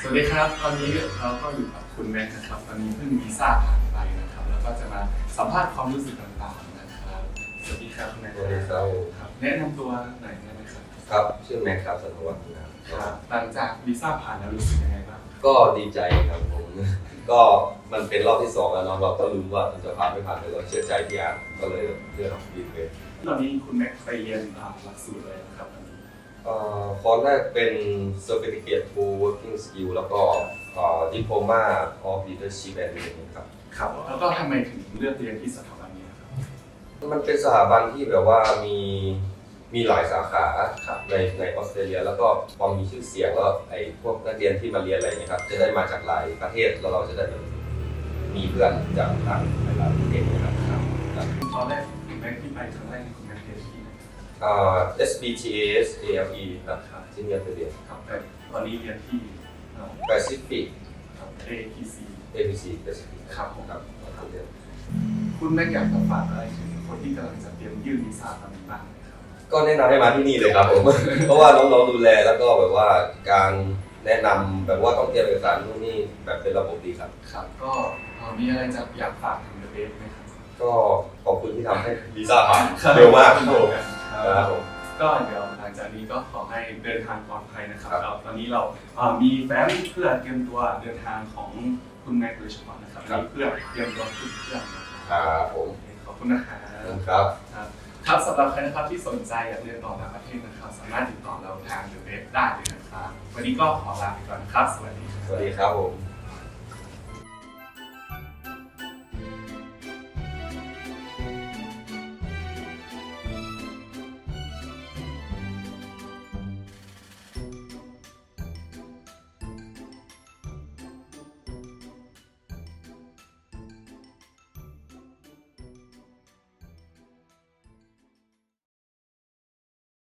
สวัสดีครับ ตอนนี้เราก็อยู่กับคุณแม็กซ์นะครับ ตอนนี้เพิ่งวีซ่าผ่านไปนะครับ แล้วก็จะมาสัมภาษณ์ความรู้สึกต่างๆนะครับ สวัสดีครับคุณแม็กซ์สวัสดีครับ ครับแนะนำตัวหน่อยได้ไหมครับ ครับ ชื่อแม็กครับสันทวัฒน์นะครับ ครับ หลังจากวีซ่าผ่านแล้วรู้สึกยังไงบ้าง ก็ดีใจครับผม ก็มันเป็นรอบที่สองแล้วเนาะเราก็ลุ้นว่ามันจะผ่านไม่ผ่านแต่เราเชื่อใจพี่อาร์ตก็เลยเลือกบินไปตอนนี้คุณแม็กซ์ไปเรียนอ่าหลักสูตรเลยนะครับตอนนี้เอ่อ คอร์สแรกเป็น Certificate to Working Skill แล้วก็เอ่อ Diploma of Leadership and Management ครับ ครับแล้วก็ทำไมถึงเลือกเรียนที่สถาบันนี้ครับมันเป็นสถาบันที่แบบว่ามีมีหลายสาขาครับในในออสเตรเลีย แล้วก็ความมีชื่อเสียงแล้วไอ้พวกนักเรียนที่มาเรียนอะไรเนี่ยครับจะได้มาจากหลายประเทศแล้วเราจะได้แบบมีเพื่อนจากต่างหลายๆประเทศนะครับครับตอนแรกคุณแม็กซ์ที่ไปครั้งแรกนี่คุณแม็กซ์เรียนที่ไหน อ่า SBTAS ALE ครับครับที่นี่จะเรียนครับแต่ตอนนี้เรียนที่อ่า Pacific ครับ APC ABC Pacific ครับผมครับครับเรียนคุณแม็กซ์อยากจะฝากอะไรถึงคนที่กำลังจะเตรียมยื่นวีซ่าตอนนี้บ้างไหมครับก็แนะนำให้มาที่นี่เลยครับผม เพราะว่าน้องๆดูแลแล้วก็แบบว่าการแนะนำแบบว่าต้องเตรียมเอกสารนู่นนี่แบบเป็นระบบดีครับ ครับ ก็เอ่อมีอะไรจะอยากฝากถึงเดอะเบสไหมครับ ก็ขอบคุณที่ทำให้วีซ่าผ่านเร็วมากครับผม ครับผมก็เดี๋ยวหลังจากนี้ก็ขอให้เดินทางปลอดภัยนะครับครับเราตอนนี้เราเอ่อมีแฟ้มเพื่อเตรียมตัวเดินทางของคุณแม็กซ์โดยเฉพาะนะครับมีเพื่อเตรียมตัวขึ้นเครื่องนะครับครับผมขอบคุณนะครับครับ ครับ ครับสำหรับใครนะครับที่สนใจอยากเรียนต่อต่างประเทศนะครับ สามารถติดต่อเราทางเดอะเบสได้เลยนะครับ วันนี้ก็ขอลาไปก่อนนะครับ สวัสดีครับ สวัสดีครับผม